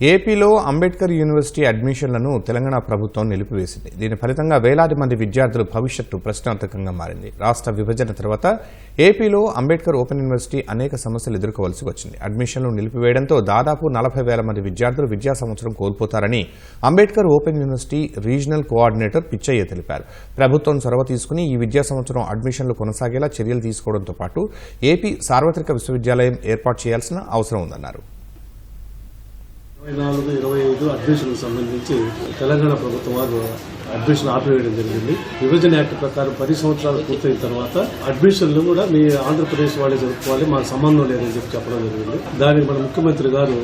ఏపీలో అంబేద్కర్ యూనివర్సిటీ అడ్మిషన్లను తెలంగాణ ప్రభుత్వం నిలిపివేసింది. దీని ఫలితంగా వేలాది మంది విద్యార్థుల భవిష్యత్తు ప్రశ్నార్థకంగా మారింది. రాష్ట్ర విభజన తర్వాత ఏపీలో అంబేద్కర్ ఓపెన్ యూనివర్సిటీ అనేక సమస్యలు ఎదుర్కోవాల్సి వచ్చింది. అడ్మిషన్లు నిలిపివేయడంతో దాదాపు నలభై వేల మంది విద్యార్థులు విద్యా సంవత్సరం కోల్పోతారని Ambedkar open university regional coordinator Pichaiah తెలిపారు. ప్రభుత్వం చొరవ తీసుకుని ఈ విద్యా సంవత్సరం అడ్మిషన్లు కొనసాగేలా చర్యలు తీసుకోవడంతో పాటు ఏపీ సార్వత్రిక విశ్వవిద్యాలయం ఏర్పాటు చేయాల్సిన అవసరం ఉందన్నారు. ఇరవై నాలుగు ఇరవై ఐదు అడ్మిషన్కు సంబంధించి తెలంగాణ ప్రభుత్వం వారు అడ్మిషన్ ఆపివేయడం జరిగింది. విభజన యాక్ట్ ప్రకారం పది సంవత్సరాలు పూర్తయిన తర్వాత అడ్మిషన్లు కూడా మీ ఆంధ్రప్రదేశ్ వాళ్ళే జరుపుకోవాలి మాకు సంబంధం లేదని చెప్పి చెప్పడం జరిగింది. దానికి మన ముఖ్యమంత్రి గారు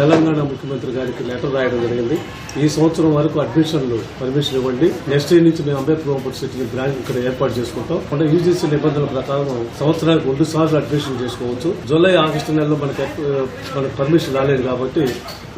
తెలంగాణ ముఖ్యమంత్రి గారికి లెటర్ రాయడం జరిగింది. ఈ సంవత్సరం వరకు అడ్మిషన్లు పర్మిషన్ ఇవ్వండి. నెక్స్ట్ ఇయర్ నుంచి మేము అంబేద్కర్ యూనివర్సిటీ బ్రాంచ్ ఇక్కడ ఏర్పాటు చేసుకుంటాం. అంటే యూజీసీ నిబంధనల ప్రకారం సంవత్సరానికి రెండు సార్లు అడ్మిషన్ చేసుకోవచ్చు. జూలై ఆగస్టు నెలలో మనకి మనకు పర్మిషన్ రాలేదు కాబట్టి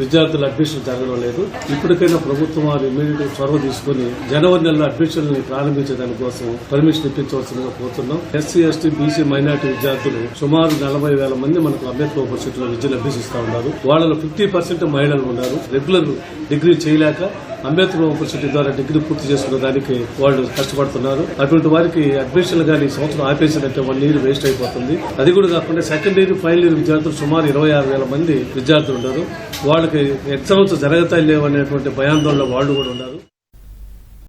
విద్యార్థుల అడ్మిషన్ జరగడం లేదు. ఇప్పటికైనా ప్రభుత్వం వారు ఇమీడియట్ చొరవ తీసుకుని జనవరి నెలలో అడ్మిషన్ ప్రారంభించే దానికోసం పర్మిషన్ ఇప్పించవలసిందిగా కోరుతున్నాం. ఎస్సీ ఎస్టీ బీసీ మైనార్టీ విద్యార్థులు సుమారు నలభై వేల మంది మనకు అంబేద్కర్ యూనివర్సిటీలో విద్యను అభ్యసిస్తూ ఉన్నారు. వాళ్ళలో ఫిఫ్టీ పర్సెంట్ మహిళలు ఉన్నారు. రెగ్యులర్ డిగ్రీ చేయలేక అంబేద్కర్ యూనివర్సిటీ ద్వారా డిగ్రీ పూర్తి చేసుకున్న దానికి వాళ్ళు కష్టపడుతున్నారు. అటువంటి వారికి అడ్మిషన్లు కానీ సంవత్సరం ఆపేసినట్టే వన్ ఇయర్ వేస్ట్ అయిపోతుంది. అది కూడా కాకుండా సెకండ్ ఇయర్ ఫైనల్ ఇయర్ విద్యార్థులు సుమారు ఇరవై ఆరు వేల మంది విద్యార్థులు ఉన్నారు. వాళ్ళకి ఎగ్జామ్స్ జరగతా లేవనేటువంటి భయాందోళన వాళ్ళు కూడా ఉన్నారు.